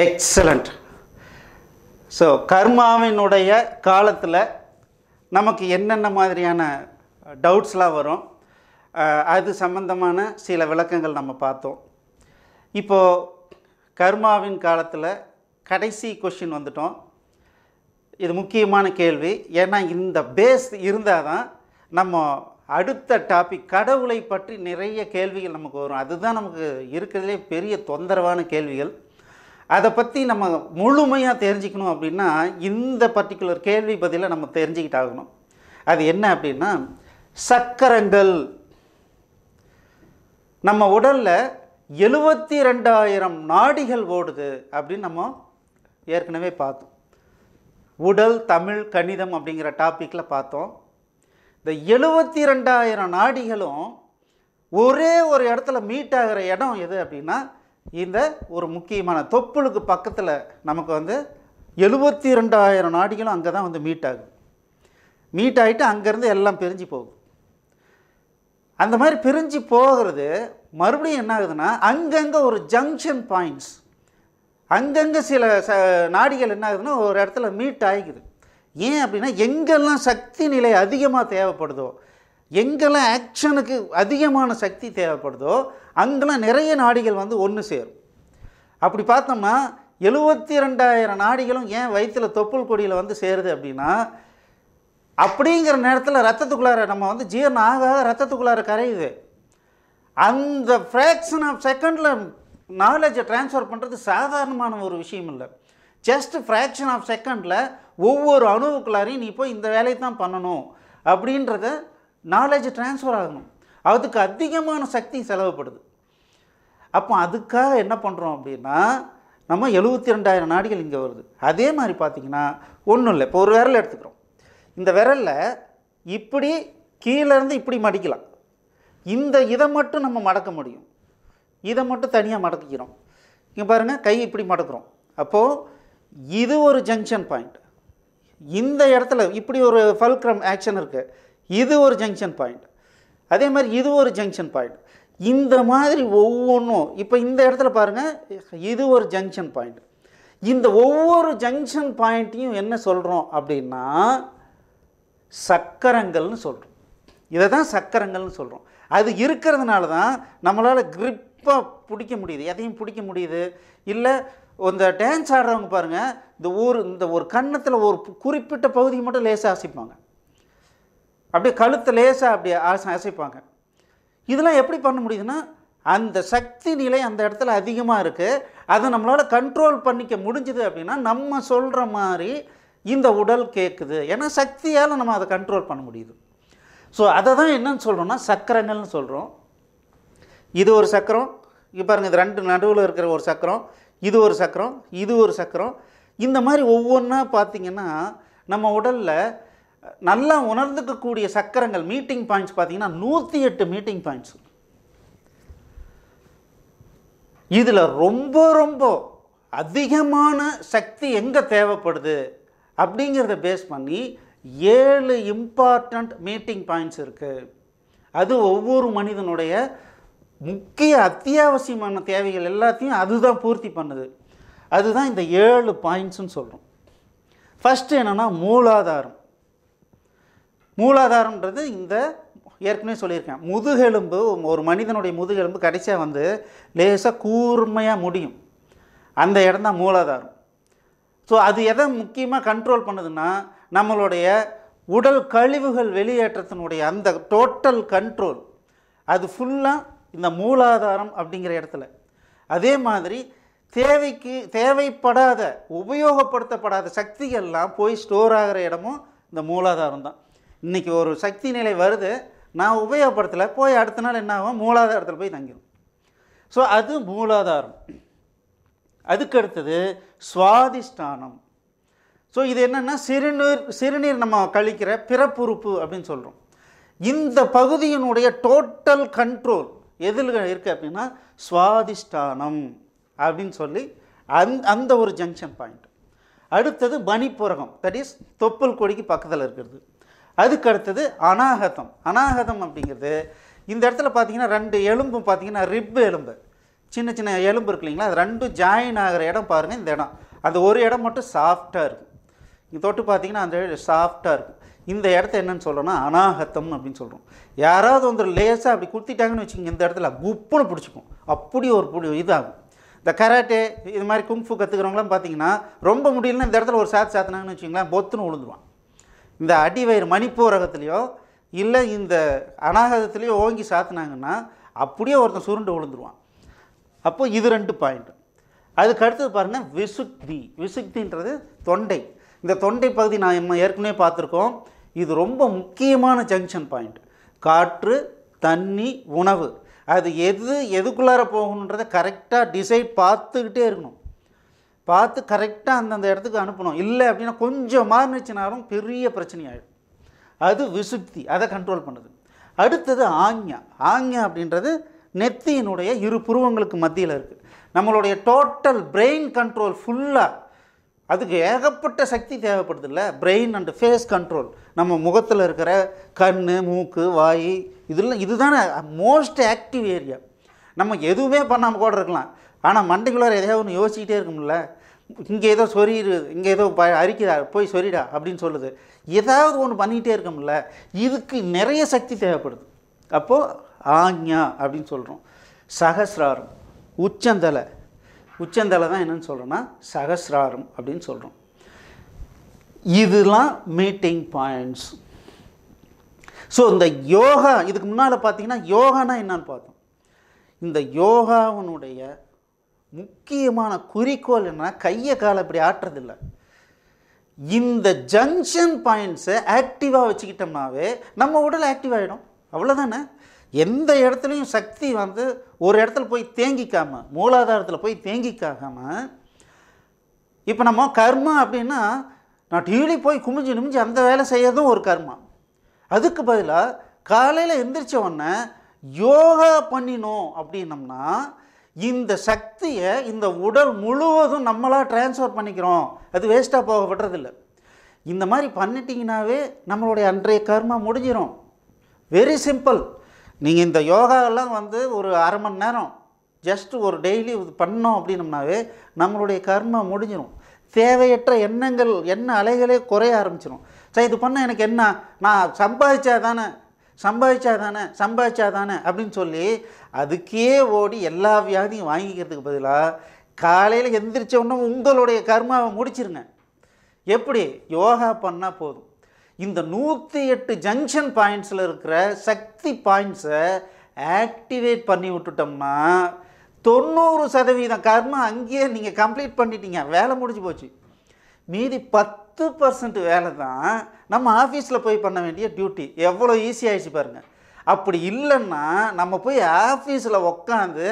Excellent so கர்மாவினுடைய காலத்தில் நமக்கு என்னென்ன மாதிரியான டவுட்ஸ்லாம் வரும்? அது சம்பந்தமான சில விளக்கங்கள் நம்ம பார்த்தோம். இப்போது கர்மாவின் காலத்தில் கடைசி கொஷின் வந்துட்டோம். இது முக்கியமான கேள்வி. ஏன்னா இந்த பேஸ் இருந்தால் தான் நம்ம அடுத்த டாபிக் கடவுளை பற்றி நிறைய கேள்விகள் நமக்கு வரும். அதுதான் நமக்கு இருக்கிறதுலே பெரிய தொந்தரவான கேள்விகள். அதை பற்றி நம்ம முழுமையாக தெரிஞ்சுக்கணும் அப்படின்னா இந்த பர்டிகுலர் கேள்வி பதிலை நம்ம தெரிஞ்சுக்கிட்டாகணும் அது என்ன அப்படின்னா சக்கரங்கள். நம்ம உடலில் எழுபத்தி ரெண்டாயிரம் நாடிகள் ஓடுது அப்படின்னு நம்ம ஏற்கனவே பார்த்தோம். உடல் தமிழ் கணிதம் அப்படிங்கிற டாப்பிக்கில் பார்த்தோம். இந்த எழுபத்தி ரெண்டாயிரம் நாடிகளும் ஒரே ஒரு இடத்துல மீட் ஆகிற இடம் எது அப்படின்னா இந்த ஒரு முக்கியமான தொப்புளுக்கு பக்கத்தில் நமக்கு வந்து எழுபத்தி ரெண்டாயிரம் நாடிகளும் அங்கே தான் வந்து மீட் ஆகுது. மீட் ஆகிட்டு அங்கேருந்து எல்லாம் பிரிஞ்சு போகும் அந்த மாதிரி பிரிஞ்சு போகிறது மறுபடியும் என்ன ஆகுதுன்னா அங்கங்கே ஒரு ஜங்ஷன் பாயிண்ட்ஸ் அங்கங்கே சில ச நாடிகள் என்ன ஆகுதுன்னா ஒரு இடத்துல மீட் ஆகிக்குது ஏன் அப்படின்னா எங்கெல்லாம் சக்தி நிலை அதிகமாக தேவைப்படுதோ எங்கெல்லாம் ஆக்ஷனுக்கு அதிகமான சக்தி தேவைப்படுதோ அங்கெல்லாம் நிறைய நாடிகள் வந்து ஒன்று சேரும். அப்படி பார்த்தோம்னா எழுபத்தி ரெண்டாயிரம் நாடிகளும் ஏன் வயிற்றுல தொப்புள் கொடியில் வந்து சேருது அப்படின்னா அப்படிங்கிற நேரத்தில் ரத்தத்துக்குள்ளார நம்ம வந்து ஜீரணம் ஆக ஆக ரத்தத்துக்குள்ளார கரையுது. அந்த ஃப்ராக்ஷன் ஆஃப் செகண்டில் நாலேஜை ட்ரான்ஸ்ஃபர் பண்ணுறது சாதாரணமான ஒரு விஷயம் இல்லை. ஜஸ்ட் ஃப்ராக்ஷன் ஆஃப் செகண்டில் ஒவ்வொரு அணுவுக்குள்ளாரையும் நீ போய் இந்த வேலையை தான் பண்ணணும் அப்படின்றத நாலேஜ் ட்ரான்ஸ்ஃபர் ஆகணும். அதுக்கு அதிகமான சக்தி செலவுப்படுது அப்போ அதுக்காக என்ன பண்ணுறோம் அப்படின்னா நம்ம எழுபத்தி ரெண்டாயிரம் நாடிகள் இங்கே வருது. அதே மாதிரி பார்த்திங்கன்னா ஒன்றும் இல்லை. இப்போ ஒரு விரல் எடுத்துக்கிறோம். இந்த விரலில் இப்படி கீழேருந்து இப்படி மடிக்கலாம். இந்த இதை மட்டும் நம்ம மடக்க முடியும். இதை மட்டும் தனியாக மடக்கிக்கிறோம். இங்கே பாருங்கள் கை இப்படி மடக்கிறோம். அப்போது இது ஒரு ஜங்ஷன் பாயிண்ட் இந்த இடத்துல இப்படி ஒரு ஃபல்க்ரம் ஆக்ஷன் இருக்குது இது ஒரு ஜங்ஷன் பாயிண்ட் அதே மாதிரி இது ஒரு ஜங்ஷன் பாயிண்ட் இந்த மாதிரி ஒவ்வொன்றும் இப்போ இந்த இடத்துல பாருங்கள் இது ஒரு ஜங்ஷன் பாயிண்ட் இந்த ஒவ்வொரு ஜங்ஷன் பாயிண்ட்டையும் என்ன சொல்கிறோம் அப்படின்னா சக்கரங்கள்னு சொல்கிறோம் இதை தான் சக்கரங்கள்னு சொல்கிறோம் அது இருக்கிறதுனால தான் நம்மளால் கிரிப்பாக பிடிக்க முடியுது. எதையும் பிடிக்க முடியுது. இல்லை இந்த டான்ஸ் ஆடுறவங்க பாருங்கள் இந்த ஊர் இந்த ஒரு கன்னத்தில் ஒரு குறிப்பிட்ட பகுதிக்கு மட்டும் லேசாக ஆசிப்பாங்க அப்படியே கழுத்தை லேசாக அப்படியே அசை அசைப்பாங்க. இதெல்லாம் எப்படி பண்ண முடியுதுன்னா அந்த சக்தி நிலை அந்த இடத்துல அதிகமாக இருக்குது அதை நம்மளால் கண்ட்ரோல் பண்ணிக்க முடிஞ்சுது அப்படின்னா நம்ம சொல்கிற மாதிரி இந்த உடல் கேட்குது ஏன்னா சக்தியால் நம்ம அதை கண்ட்ரோல் பண்ண முடியுது. ஸோ அதை தான் என்னன்னு சொல்கிறோம்னா சக்கரங்கள்னு சொல்கிறோம் இது ஒரு சக்கரம். இப்போ பாருங்கள் இது ரெண்டு நடுவில் இருக்கிற ஒரு சக்கரம். இது ஒரு சக்கரம். இது ஒரு சக்கரம். இந்த மாதிரி ஒவ்வொன்றா பார்த்தீங்கன்னா நம்ம உடலில் நல்லா உணர்ந்துக்கக்கூடிய சக்கரங்கள் மீட்டிங் பாயிண்ட்ஸ் பார்த்தீங்கன்னா நூற்றி எட்டு மீட்டிங் பாயிண்ட்ஸ் இதில் ரொம்ப ரொம்ப அதிகமான சக்தி எங்கே தேவைப்படுது அப்படிங்கிறத பேஸ் பண்ணி ஏழு இம்பார்ட்டண்ட் மீட்டிங் பாயிண்ட்ஸ் இருக்குது அது ஒவ்வொரு மனிதனுடைய முக்கிய அத்தியாவசியமான தேவைகள் எல்லாத்தையும் அதுதான் பூர்த்தி பண்ணுது. அதுதான் இந்த ஏழு பாயிண்ட்ஸுன்னு சொல்கிறோம் ஃபஸ்ட்டு என்னென்னா மூலாதாரம். மூலாதாரம்ன்றது இந்த ஏற்கனவே சொல்லியிருக்கேன். முதுகெலும்பு ஒரு மனிதனுடைய முதுகெலும்பு கடைசியாக வந்து லேசாக கூர்மையாக முடியும். அந்த இடம் தான் மூலாதாரம். ஸோ அது எதை முக்கியமாக கண்ட்ரோல் பண்ணுதுன்னா நம்மளுடைய உடல் கழிவுகள் வெளியேற்றத்தினுடைய அந்த டோட்டல் கண்ட்ரோல் அது ஃபுல்லாக இந்த மூலாதாரம் அப்படிங்கிற இடத்துல. அதே மாதிரி தேவைக்கு தேவைப்படாத உபயோகப்படுத்தப்படாத சக்திகள்லாம் போய் ஸ்டோர் ஆகிற இடமும் இந்த மூலாதாரம் தான். இன்றைக்கி ஒரு சக்தி நிலை வருது. நான் உபயோகப்படுத்தலை போய் அடுத்த நாள் என்ன ஆகும்? மூலாதாரத்தில் போய் தங்கிடும் ஸோ அது மூலாதாரம். அதுக்கு அடுத்தது சுவாதிஷ்டானம். ஸோ இது என்னென்னா சிறுநீர் சிறுநீர் நம்ம கழிக்கிற பிறப்புறுப்பு அப்படின்னு சொல்கிறோம் இந்த பகுதியினுடைய டோட்டல் கண்ட்ரோல் எதில் இருக்குது அப்படின்னா சுவாதிஷ்டானம் அப்படின்னு சொல்லி அந் அந்த ஒரு ஜங்ஷன் பாயிண்ட் அடுத்தது மணிப்புரகம். தட் இஸ் தொப்புள் கொடிக்கு பக்கத்தில் இருக்கிறது. அதுக்கு அடுத்தது அநாகதம். அநாகதம் அப்படிங்கிறது இந்த இடத்துல பார்த்தீங்கன்னா ரெண்டு எலும்பும் பார்த்தீங்கன்னா ரிப் எலும்பு. சின்ன சின்ன எலும்பு இருக்கு இல்லைங்களா? அது ரெண்டும் ஜாயின் ஆகிற இடம் பாருங்கள் இந்த இடம். அந்த ஒரு இடம் மட்டும் சாஃப்டாக இருக்கும். இங்கே தொட்டு பார்த்தீங்கன்னா அந்த சாஃப்டாக இருக்கும். இந்த இடத்த என்னன்னு சொல்கிறோன்னா அனாகத்தம் அப்படின்னு சொல்கிறோம் யாராவது வந்து லேசாக அப்படி குத்திட்டாங்கன்னு வச்சுக்கோங்க இந்த இடத்துல குப்புன்னு பிடிச்சிக்கும். அப்படி ஒரு பிடி இதாகும். இந்த கராட்டே இது மாதிரி குங்ஃபு கற்றுக்கிறவங்களாம் பார்த்தீங்கன்னா ரொம்ப முடியலன்னா இந்த இடத்துல ஒரு சாத்து சாத்தினாங்கன்னு வச்சுக்கோங்களேன் பொத்துன்னு விழுந்துருவான் இந்த அடிவயிறு மணிப்பூரகத்துலேயோ இல்லை இந்த அநாகதத்துலேயோ ஓங்கி சாத்தினாங்கன்னா அப்படியே ஒருத்தன் சுருண்டு விழுந்துருவான். அப்போ இது ரெண்டு பாயிண்ட் அதுக்கு அடுத்தது பாருங்கள் விசுக்தி. விசுக்தின்றது தொண்டை. இந்த தொண்டை பகுதி நான் நம்ம ஏற்கனவே பார்த்துருக்கோம். இது ரொம்ப முக்கியமான ஜங்ஷன் பாயிண்ட் காற்று தண்ணி உணவு. அது எது எதுக்குள்ளார போகணுன்றதை கரெக்டாக டிசைட் பார்த்துக்கிட்டே இருக்கணும். பார்த்து கரெக்டாக அந்தந்த இடத்துக்கு அனுப்பணும். இல்லை அப்படின்னா கொஞ்சம் மாறினுச்சுனாலும் பெரிய பிரச்சனையாயிடும். அது விசுப்தி அதை கண்ட்ரோல் பண்ணுது. அடுத்தது ஆஞ்ஞா ஆஞ்ஞா அப்படின்றது நெத்தியினுடைய இரு புருவங்களுக்கு மத்தியில் இருக்குது நம்மளுடைய டோட்டல் பிரெயின் கண்ட்ரோல் ஃபுல்லாக அதுக்கு ஏகப்பட்ட சக்தி தேவைப்படுது இல்லை பிரெயின் அண்ட் ஃபேஸ் கண்ட்ரோல் நம்ம முகத்தில் இருக்கிற கண் மூக்கு வாய் இதெல்லாம் இதுதானே மோஸ்ட் ஆக்டிவ் ஏரியா நம்ம எதுவுமே பண்ணாமல் கூட இருக்கலாம். ஆனால் மண்டைக்குள்ளார எதையாவது ஒன்று யோசிச்சுக்கிட்டே இருக்கும்ல. இங்கே ஏதோ சொரியுது இங்கே ஏதோ ப அரிக்குதா போய் சொரிடா அப்படின்னு சொல்லுது. ஏதாவது ஒன்று பண்ணிக்கிட்டே இருக்கோம்ல. இதுக்கு நிறைய சக்தி தேவைப்படுது. அப்போது ஆஞ்ஞா அப்படின்னு சொல்கிறோம் சகசிராரம் உச்சந்தலை. உச்சந்தலை தான் என்னென்னு சொல்கிறோன்னா சகசிராரம் அப்படின்னு சொல்கிறோம் இதெல்லாம் மீட்டிங் பாயிண்ட்ஸ் ஸோ இந்த யோகா இதுக்கு முன்னால் பார்த்தீங்கன்னா யோகானா என்னன்னு பார்த்தோம். இந்த யோகாவினுடைய முக்கியமான குறிக்கோள் என்ன கையை காலை இப்படி ஆட்டுறதில்ல. இந்த ஜங்ஷன் பாயிண்ட்ஸை ஆக்டிவாக வச்சுக்கிட்டோம்னாவே நம்ம உடல் ஆக்டிவ் ஆகிடும் அவ்வளோதானே எந்த இடத்துலையும் சக்தி வந்து ஒரு இடத்துல போய் தேங்கிக்காமல் மூலாதாரத்தில் போய் தேங்கிக்காகாமல் இப்போ நம்ம கர்மா அப்படின்னா நான் டீலி போய் குமிஞ்சு நிமிஞ்சு அந்த வேலை செய்யறதும் ஒரு கர்மா. அதுக்கு பதிலாக காலையில் எந்திரிச்ச உடனே யோகா பண்ணினோம் அப்படின்னம்னா இந்த சக்தியை இந்த உடல் முழுவதும் நம்மளாக டிரான்ஸ்ஃபர் பண்ணிக்கிறோம். அது வேஸ்ட்டாக போக விடுறதில்ல. இந்த மாதிரி பண்ணிட்டீங்கனாவே நம்மளுடைய அன்றைய கர்மா முடிஞ்சிடும் வெரி சிம்பிள் நீங்கள் இந்த யோகாவெல்லாம் வந்து ஒரு அரை மணி நேரம் ஜஸ்ட் ஒரு டெய்லி இது பண்ணோம் அப்படின்னம்னாவே நம்மளுடைய கர்மா முடிஞ்சிடும் தேவையற்ற எண்ணங்கள் எண்ண அலைகளே குறைய ஆரம்பிச்சிடும் சரி இது பண்ண எனக்கு என்ன? நான் சம்பாதிச்சா தானே சம்பாதிச்சா தானே சம்பாதிச்சா தானே அப்படின்னு சொல்லி அதுக்கே ஓடி எல்லா வியாதியும் வாங்கிக்கிறதுக்கு பதிலாக காலையில் எந்திரிச்ச உடனே உங்களுடைய கர்மாவை முடிச்சிருங்க. எப்படி? யோகா பண்ணால் போதும். இந்த நூற்றி எட்டு ஜங்ஷன் பாயிண்ட்ஸில் இருக்கிற சக்தி பாயிண்ட்ஸை ஆக்டிவேட் பண்ணி விட்டுட்டோம்னா தொண்ணூறு சதவீதம் கர்மா அங்கேயே நீங்கள் கம்ப்ளீட் பண்ணிட்டீங்க. வேலை முடிஞ்சு போச்சு. மீதி பத்து பர்சன்ட் வேலை தான் நம்ம ஆஃபீஸில் போய் பண்ண வேண்டிய டியூட்டி எவ்வளோ ஈஸி ஆயிடுச்சு பாருங்கள் அப்படி இல்லைன்னா நம்ம போய் ஆஃபீஸில் உட்காந்து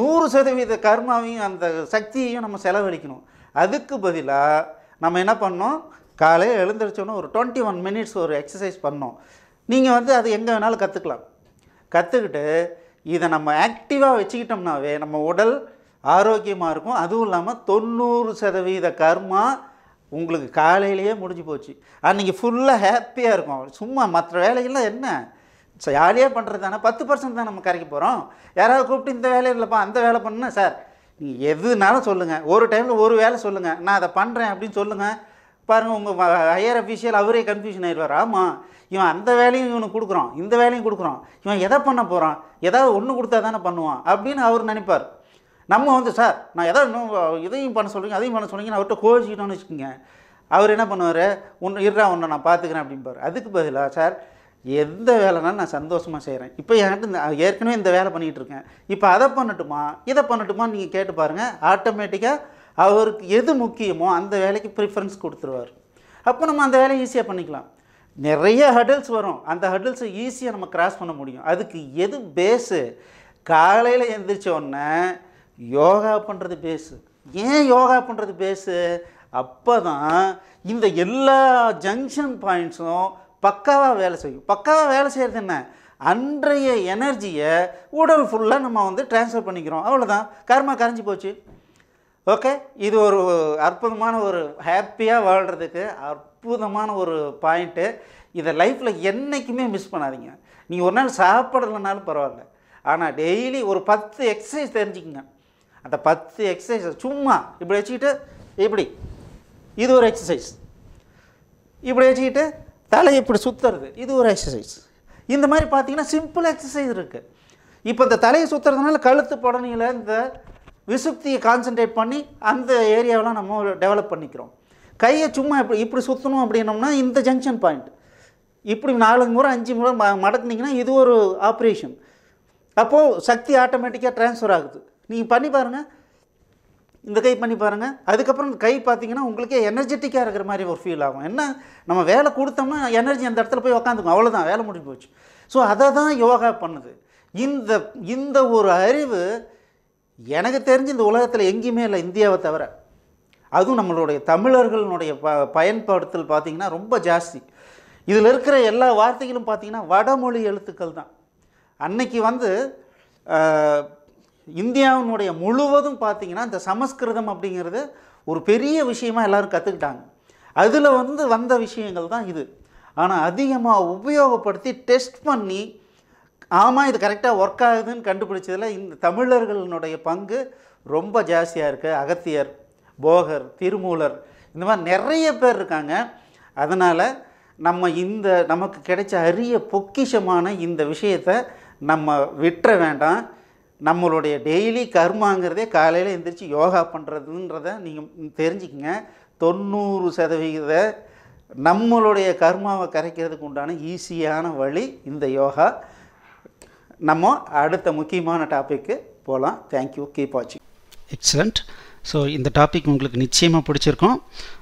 நூறு சதவீத கர்மாவையும் அந்த சக்தியையும் நம்ம செலவழிக்கணும். அதுக்கு பதிலாக நம்ம என்ன பண்ணோம்? காலையில் எழுந்திரிச்சோன்னே ஒரு டுவெண்ட்டி ஒன் மினிட்ஸ் ஒரு எக்ஸசைஸ் பண்ணோம். நீங்கள் வந்து அது எங்கே வேணாலும் கற்றுக்கலாம் கற்றுக்கிட்டு இதை நம்ம ஆக்டிவாக வச்சுக்கிட்டோம்னாவே நம்ம உடல் ஆரோக்கியமாக இருக்கும். அதுவும் இல்லாமல் தொண்ணூறு சதவீத கர்மா உங்களுக்கு காலையிலேயே முடிஞ்சு போச்சு. அன்றைக்கி ஃபுல்லாக ஹாப்பியாக இருக்கும். சும்மா மற்ற வேலைகள்லாம் என்ன? ஜாலியாக பண்ணுறது தானே. பத்து பர்சன்ட் தான் நம்ம கரைக்கு போகிறோம் யாராவது கூப்பிட்டு இந்த வேலை இல்லைப்பா அந்த வேலை பண்ணுனா சார் நீங்கள் எதுனாலும் சொல்லுங்கள் ஒரு டைமில் ஒரு வேலை சொல்லுங்கள் நான் அதை பண்ணுறேன் அப்படின்னு சொல்லுங்கள் பாருங்கள் உங்கள் ஹையர் அஃபீஷியல் அவரே கன்ஃபியூஷன் ஆயிடுவார். ஆமாம் இவன் அந்த வேலையும் இவனுக்கு கொடுக்குறான். இந்த வேலையும் கொடுக்குறான். இவன் எதை பண்ண போகிறான் ஏதாவது ஒன்று கொடுத்தா தானே பண்ணுவான் அப்படின்னு அவர் நினைப்பார். நம்ம வந்து சார் நான் எதாவது இன்னும் இதையும் பண்ண சொல்கிறீங்க அதையும் பண்ண சொல்கிறீங்க அவர்கிட்ட கோச்சிக்கிட்டோன்னு வச்சுக்கோங்க. அவர் என்ன பண்ணுவார்? ஒன்று இருறா ஒன்று நான் பார்த்துக்கிறேன் அப்படிம்பார். அதுக்கு பதிலாக சார் எந்த வேலைனாலும் நான் சந்தோஷமாக செய்கிறேன் இப்போ என்கிட்ட இந்த ஏற்கனவே இந்த வேலை பண்ணிகிட்டு இருக்கேன். இப்போ அதை பண்ணட்டுமா? இதை பண்ணட்டுமான்னு நீங்கள் கேட்டு பாருங்கள் ஆட்டோமேட்டிக்காக அவருக்கு எது முக்கியமோ அந்த வேலைக்கு ப்ரிஃபரன்ஸ் கொடுத்துருவார். அப்போ நம்ம அந்த வேலையை ஈஸியாக பண்ணிக்கலாம். நிறைய ஹடில்ஸ் வரும். அந்த ஹடில்ஸை ஈஸியாக நம்ம கிராஸ் பண்ண முடியும். அதுக்கு எது பேஸு காலையில் எந்திரிச்ச உடனே யோகா பண்ணுறது பேஸு ஏன் யோகா பண்ணுறது பேஸு அப்போ தான் இந்த எல்லா ஜங்ஷன் பாயிண்ட்ஸும் பக்காவாக வேலை செய்யும். பக்காவாக வேலை செய்கிறது என்ன? அன்றைய எனர்ஜியை உடல் ஃபுல்லாக நம்ம வந்து ட்ரான்ஸ்ஃபர் பண்ணிக்கிறோம். அவ்வளோதான் கர்மா கரைஞ்சி போச்சு. ஓகே இது ஒரு அற்புதமான ஒரு ஹாப்பியாக வாழ்கிறதுக்கு அற்புதமான ஒரு பாயிண்ட்டு இதை லைஃப்பில் என்றைக்குமே மிஸ் பண்ணாதீங்க. நீங்கள் ஒரு நாள் சாப்பிடலைனாலும் பரவாயில்ல. ஆனால் டெய்லி ஒரு பத்து எக்ஸசைஸ் தெரிஞ்சுக்கங்க. அந்த பத்து எக்ஸசைஸ் சும்மா இப்படி வச்சுக்கிட்டு இப்படி. இது ஒரு எக்ஸசைஸ் இப்படி வச்சுக்கிட்டு தலையை இப்படி சுற்றுறது இது ஒரு எக்ஸசைஸ் இந்த மாதிரி பார்த்தீங்கன்னா சிம்பிள் எக்ஸசைஸ் இருக்குது இப்போ இந்த தலையை சுற்றுறதுனால கழுத்து புடனையில் இந்த விசுப்தியை கான்சென்ட்ரேட் பண்ணி அந்த ஏரியாவெலாம் நம்ம டெவலப் பண்ணிக்கிறோம். கையை சும்மா இப்படி இப்படி சுற்றணும் அப்படின்னோம்னா இந்த ஜங்ஷன் பாயிண்ட் இப்படி நாலு முறை அஞ்சு முறை மடக்குனிங்கன்னா இது ஒரு ஆப்ரேஷன் அப்போது சக்தி ஆட்டோமேட்டிக்காக ட்ரான்ஸ்ஃபர் ஆகுது. நீங்கள் பண்ணி பாருங்கள் இந்த கை பண்ணி பாருங்கள் அதுக்கப்புறம் இந்த கை பார்த்தீங்கன்னா உங்களுக்கே எனர்ஜெட்டிக்காக இருக்கிற மாதிரி ஒரு ஃபீல் ஆகும். என்ன? நம்ம வேலை கொடுத்தோம்னா எனர்ஜி அந்த இடத்துல போய் உக்காந்துக்கும். அவ்வளோதான் வேலை முடிஞ்சு போச்சு. ஸோ அதை தான் யோகா பண்ணுது. இந்த இந்த ஒரு அறிவு எனக்கு தெரிஞ்சு இந்த உலகத்தில் எங்கேயுமே இல்லை. இந்தியாவை தவிர. அதுவும் நம்மளுடைய தமிழர்களுடைய ப பயன்படுத்தல் பார்த்திங்கன்னா ரொம்ப ஜாஸ்தி. இதில் இருக்கிற எல்லா வார்த்தைகளும் பார்த்திங்கன்னா வடமொழி எழுத்துக்கள் தான். அன்னைக்கு வந்து இந்தியாவினுடைய முழுவதும் பார்த்திங்கன்னா இந்த சமஸ்கிருதம் அப்படிங்கிறது ஒரு பெரிய விஷயமாக எல்லாரும் கற்றுக்கிட்டாங்க அதில் வந்து வந்த விஷயங்கள் தான் இது. ஆனால் அதிகமாக உபயோகப்படுத்தி டெஸ்ட் பண்ணி ஆமாம் இது கரெக்டாக ஒர்க் ஆகுதுன்னு கண்டுபிடிச்சதில் இந்த தமிழர்களினுடைய பங்கு ரொம்ப ஜாஸ்தியாக இருக்குது அகத்தியர் போகர் திருமூலர் இந்த மாதிரி நிறைய பேர் இருக்காங்க. அதனால் நம்ம இந்த நமக்கு கிடைச்ச அரிய பொக்கிஷமான இந்த விஷயத்தை நம்ம விட்டுற வேண்டாம். நம்மளுடைய டெய்லி கர்மாங்கிறதே காலையில் எந்திரிச்சு யோகா பண்ணுறதுன்றத நீங்கள் தெரிஞ்சுக்கங்க. தொண்ணூறு சதவிகித நம்மளுடைய கர்மாவை கரைக்கிறதுக்கு உண்டான ஈஸியான வழி இந்த யோகா. நம்ம அடுத்த முக்கியமான டாப்பிக்கு போகலாம் தேங்க்யூ கீப் வாட்சிங் எக்ஸலண்ட் ஸோ இந்த டாபிக் உங்களுக்கு நிச்சயமாக பிடிச்சிருக்கோம்.